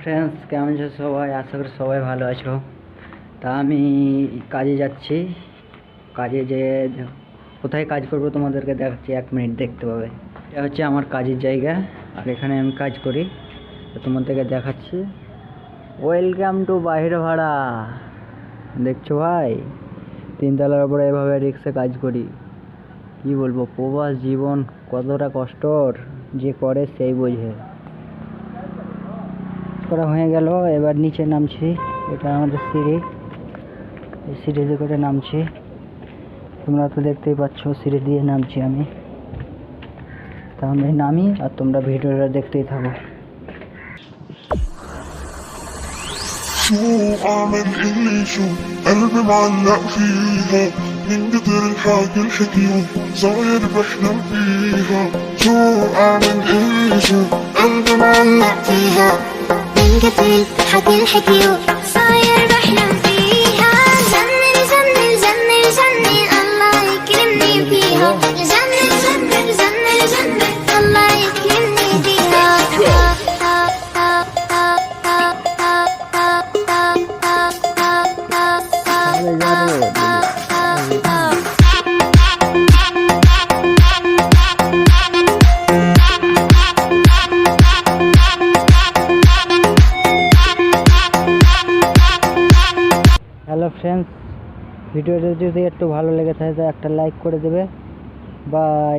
Friends কেমন আছো সবাই? আশা করি সবাই ভালো আছো। তা আমি কাজে যাচ্ছি। কাজে যে কোথায় কাজ করব তোমাদেরকে দেখাচ্ছি, এক মিনিট দেখতে পাবে। এটা হচ্ছে আমার কাজের জায়গা, আর এখানে আমি কাজ করি। তো তোমাদেরকে দেখাচ্ছি। ওয়েলকাম টু বাইরে ভাড়া দেখছ ভাই? তিনতলার উপরে এভাবে রিক্সে কাজ করি। কি বলব, প্রবাস জীবন কতটা কষ্টর, যে করে সেই বোঝে। করা হয়ে গেল এবার নিচে নামছি এটা আমাদের সিঁড়ি এই সিঁড়ি দিয়ে করে নামছি তোমরা তো দেখতেই পাচ্ছ সিঁড়ি দিয়ে নামছি আমি তা আমি নামি আর তোমরা ভিডিওটা দেখতেই থাকো شو اعمل اللي شو قلبي معلق فيها من كتر الحكي الحكيو صاير بحلم فيها شو اعمل اللي شو قلبي معلق فيها من كثر الحكي الحكيو صاير بحلم فيها جنن جنن جنن جنن الله يكرمني فيها جنن جنن جنن جنن الله يكرمني فيها হ্যালো ফ্রেন্ডস ভিডিওটা যদি একটু ভালো লেগে থাকে তো একটা লাইক করে দেবে। বাই।